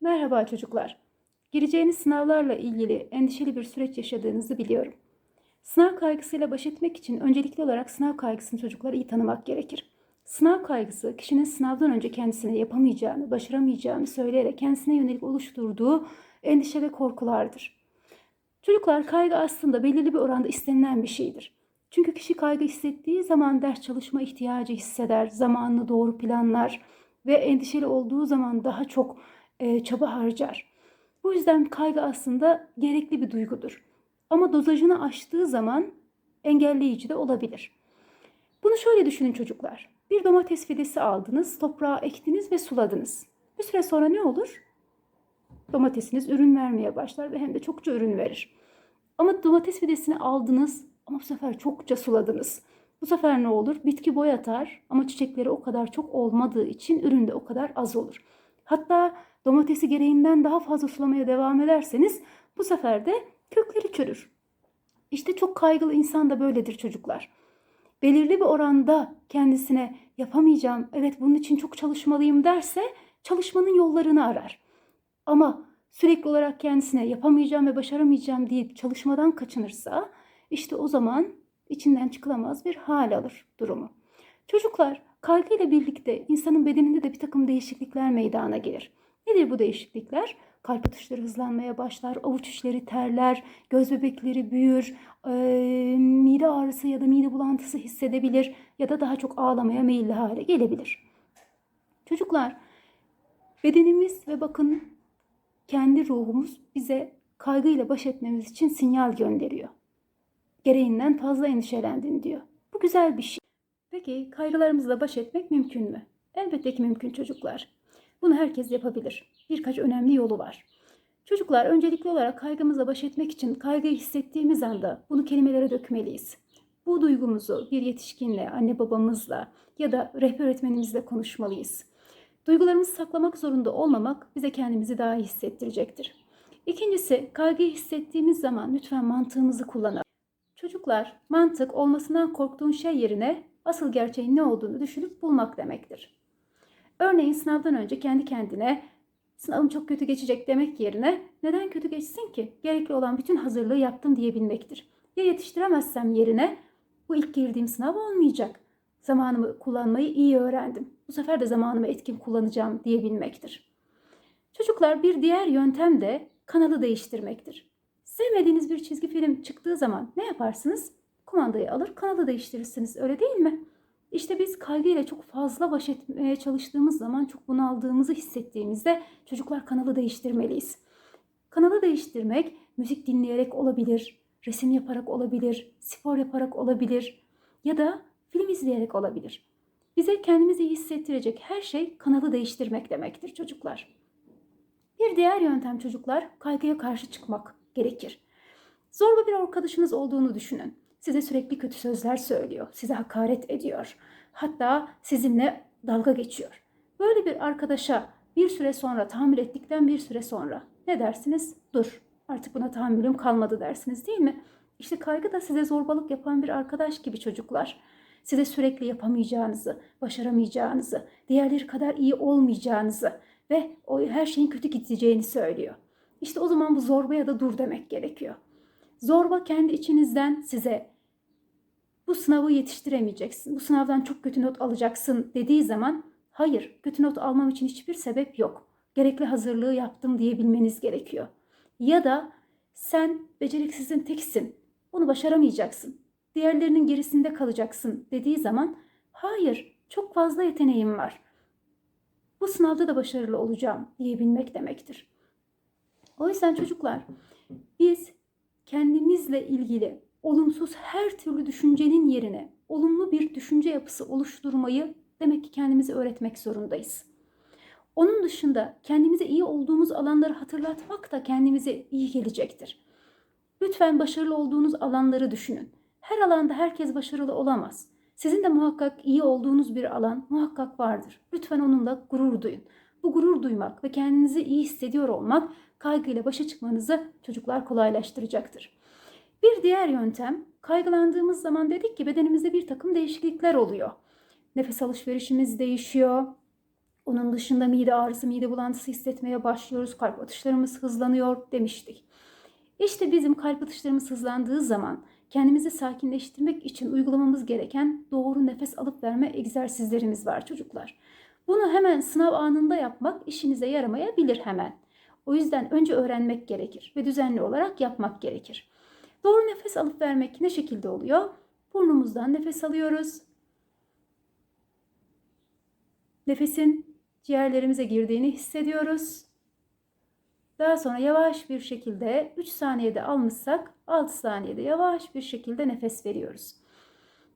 Merhaba çocuklar. Gireceğiniz sınavlarla ilgili endişeli bir süreç yaşadığınızı biliyorum. Sınav kaygısıyla baş etmek için öncelikli olarak sınav kaygısını çocuklara iyi tanımak gerekir. Sınav kaygısı kişinin sınavdan önce kendisine yapamayacağını, başaramayacağını söyleyerek kendisine yönelik oluşturduğu endişe ve korkulardır. Çocuklar kaygı aslında belirli bir oranda istenilen bir şeydir. Çünkü kişi kaygı hissettiği zaman ders çalışma ihtiyacı hisseder, zamanını doğru planlar ve endişeli olduğu zaman daha çok e, çaba harcar. Bu yüzden kaygı aslında gerekli bir duygudur. Ama dozajını aştığı zaman engelleyici de olabilir. Bunu şöyle düşünün çocuklar. Bir domates fidesi aldınız, toprağa ektiniz ve suladınız. Bir süre sonra ne olur? Domatesiniz ürün vermeye başlar ve hem de çokça ürün verir. Ama domates fidesini aldınız ama bu sefer çokça suladınız. Bu sefer ne olur? Bitki boy atar ama çiçekleri o kadar çok olmadığı için ürün de o kadar az olur. Hatta domatesi gereğinden daha fazla sulamaya devam ederseniz bu sefer de kökleri çürür. İşte çok kaygılı insan da böyledir çocuklar. Belirli bir oranda kendisine yapamayacağım, evet bunun için çok çalışmalıyım derse çalışmanın yollarını arar. Ama sürekli olarak kendisine yapamayacağım ve başaramayacağım deyip çalışmadan kaçınırsa işte o zaman içinden çıkılamaz bir hal alır durumu. Çocuklar kaygıyla birlikte insanın bedeninde de bir takım değişiklikler meydana gelir. Nedir bu değişiklikler? Kalp atışları hızlanmaya başlar, avuç içleri terler, göz bebekleri büyür, e, mide ağrısı ya da mide bulantısı hissedebilir ya da daha çok ağlamaya meyilli hale gelebilir. Çocuklar, bedenimiz ve bakın kendi ruhumuz bize kaygıyla baş etmemiz için sinyal gönderiyor. Gereğinden fazla endişelendin diyor. Bu güzel bir şey. Peki kaygılarımızla baş etmek mümkün mü? Elbette ki mümkün çocuklar. Bunu herkes yapabilir. Birkaç önemli yolu var. Çocuklar öncelikli olarak kaygımızla baş etmek için kaygıyı hissettiğimiz anda bunu kelimelere dökmeliyiz. Bu duygumuzu bir yetişkinle, anne babamızla ya da rehber öğretmenimizle konuşmalıyız. Duygularımızı saklamak zorunda olmamak bize kendimizi daha iyi hissettirecektir. İkincisi, kaygıyı hissettiğimiz zaman lütfen mantığımızı kullanalım. Çocuklar, mantık olmasından korktuğun şey yerine asıl gerçeğin ne olduğunu düşünüp bulmak demektir. Örneğin sınavdan önce kendi kendine sınavım çok kötü geçecek demek yerine neden kötü geçsin ki? Gerekli olan bütün hazırlığı yaptım diyebilmektir. Ya yetiştiremezsem yerine bu ilk girdiğim sınav olmayacak. Zamanımı kullanmayı iyi öğrendim. Bu sefer de zamanımı etkin kullanacağım diyebilmektir. Çocuklar bir diğer yöntem de kanalı değiştirmektir. Sevmediğiniz bir çizgi film çıktığı zaman ne yaparsınız? Kumandayı alır kanalı değiştirirsiniz öyle değil mi? İşte biz kaygıyla çok fazla baş etmeye çalıştığımız zaman çok bunaldığımızı hissettiğimizde çocuklar kanalı değiştirmeliyiz. Kanalı değiştirmek müzik dinleyerek olabilir, resim yaparak olabilir, spor yaparak olabilir ya da film izleyerek olabilir. Bize kendimizi iyi hissettirecek her şey kanalı değiştirmek demektir çocuklar. Bir diğer yöntem çocuklar kaygıya karşı çıkmak gerekir. Zorba bir arkadaşınız olduğunu düşünün. Size sürekli kötü sözler söylüyor, size hakaret ediyor. Hatta sizinle dalga geçiyor. Böyle bir arkadaşa bir süre sonra tahammül ettikten bir süre sonra ne dersiniz? Dur artık buna tahammülüm kalmadı dersiniz değil mi? İşte kaygı da size zorbalık yapan bir arkadaş gibi çocuklar. Size sürekli yapamayacağınızı, başaramayacağınızı, diğerleri kadar iyi olmayacağınızı ve o her şeyin kötü gideceğini söylüyor. İşte o zaman bu zorbaya da dur demek gerekiyor. Zorba kendi içinizden size bu sınavı yetiştiremeyeceksin, bu sınavdan çok kötü not alacaksın dediği zaman hayır kötü not almam için hiçbir sebep yok. Gerekli hazırlığı yaptım diyebilmeniz gerekiyor. Ya da sen beceriksizin teksin, bunu başaramayacaksın, diğerlerinin gerisinde kalacaksın dediği zaman hayır çok fazla yeteneğim var. Bu sınavda da başarılı olacağım diyebilmek demektir. O yüzden çocuklar biz kendimizle ilgili olumsuz her türlü düşüncenin yerine olumlu bir düşünce yapısı oluşturmayı demek ki kendimize öğretmek zorundayız. Onun dışında kendimize iyi olduğumuz alanları hatırlatmak da kendimize iyi gelecektir. Lütfen başarılı olduğunuz alanları düşünün. Her alanda herkes başarılı olamaz. Sizin de muhakkak iyi olduğunuz bir alan muhakkak vardır. Lütfen onunla gurur duyun. Bu gurur duymak ve kendinizi iyi hissediyor olmak kaygıyla başa çıkmanızı çocuklar kolaylaştıracaktır. Bir diğer yöntem kaygılandığımız zaman dedik ki bedenimizde bir takım değişiklikler oluyor. Nefes alışverişimiz değişiyor. Onun dışında mide ağrısı, mide bulantısı hissetmeye başlıyoruz. Kalp atışlarımız hızlanıyor demiştik. İşte bizim kalp atışlarımız hızlandığı zaman kendimizi sakinleştirmek için uygulamamız gereken doğru nefes alıp verme egzersizlerimiz var çocuklar. Bunu hemen sınav anında yapmak işinize yaramayabilir hemen. O yüzden önce öğrenmek gerekir ve düzenli olarak yapmak gerekir. Doğru nefes alıp vermek ne şekilde oluyor? Burnumuzdan nefes alıyoruz. Nefesin ciğerlerimize girdiğini hissediyoruz. Daha sonra yavaş bir şekilde 3 saniyede almışsak 6 saniyede yavaş bir şekilde nefes veriyoruz.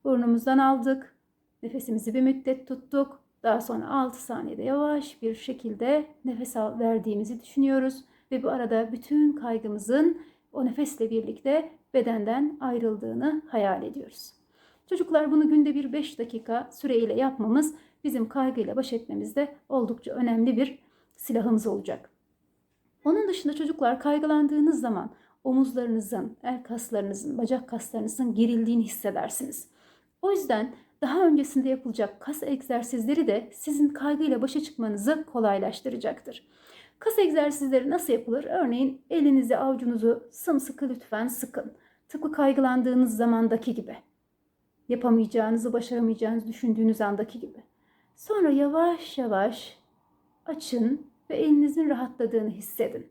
Burnumuzdan aldık. Nefesimizi bir müddet tuttuk. Daha sonra 6 saniyede yavaş bir şekilde nefes al verdiğimizi düşünüyoruz ve bu arada bütün kaygımızın o nefesle birlikte bedenden ayrıldığını hayal ediyoruz. Çocuklar bunu günde bir 5 dakika süreyle yapmamız bizim kaygıyla baş etmemizde oldukça önemli bir silahımız olacak. Onun dışında çocuklar kaygılandığınız zaman omuzlarınızın, el kaslarınızın, bacak kaslarınızın gerildiğini hissedersiniz. O yüzden daha öncesinde yapılacak kas egzersizleri de sizin kaygıyla başa çıkmanızı kolaylaştıracaktır. Kas egzersizleri nasıl yapılır? Örneğin elinizi avucunuzu sımsıkı lütfen sıkın. Tıpkı kaygılandığınız zamandaki gibi. Yapamayacağınızı, başaramayacağınızı düşündüğünüz andaki gibi. Sonra yavaş yavaş açın ve elinizin rahatladığını hissedin.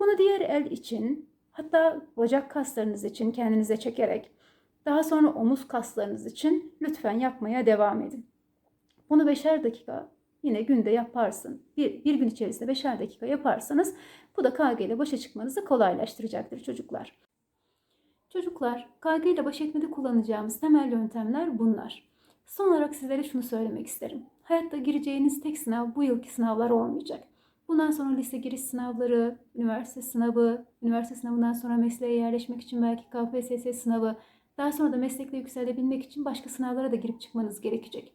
Bunu diğer el için hatta bacak kaslarınız için kendinize çekerek daha sonra omuz kaslarınız için lütfen yapmaya devam edin. Bunu beşer dakika yine günde yaparsın. Bir, bir gün içerisinde beşer dakika yaparsanız bu da kaygıyla başa çıkmanızı kolaylaştıracaktır çocuklar. Çocuklar, kaygıyla baş etmede kullanacağımız temel yöntemler bunlar. Son olarak sizlere şunu söylemek isterim. Hayatta gireceğiniz tek sınav bu yılki sınavlar olmayacak. Bundan sonra lise giriş sınavları, üniversite sınavı, üniversite sınavından sonra mesleğe yerleşmek için belki KPSS sınavı, daha sonra da meslekte yükselebilmek için başka sınavlara da girip çıkmanız gerekecek.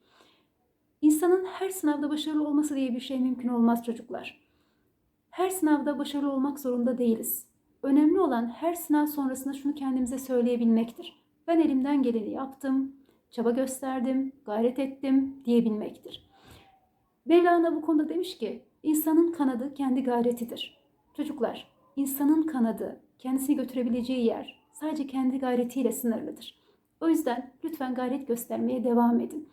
İnsanın her sınavda başarılı olması diye bir şey mümkün olmaz çocuklar. Her sınavda başarılı olmak zorunda değiliz. Önemli olan her sınav sonrasında şunu kendimize söyleyebilmektir. Ben elimden geleni yaptım, çaba gösterdim, gayret ettim diyebilmektir. Mevlana bu konuda demiş ki, insanın kanadı kendi gayretidir. Çocuklar, insanın kanadı kendisini götürebileceği yer sadece kendi gayretiyle sınırlıdır. O yüzden lütfen gayret göstermeye devam edin.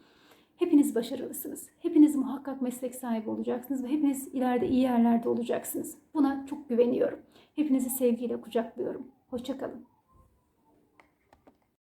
Hepiniz başarılısınız. Hepiniz muhakkak meslek sahibi olacaksınız ve hepiniz ileride iyi yerlerde olacaksınız. Buna çok güveniyorum. Hepinizi sevgiyle kucaklıyorum. Hoşçakalın.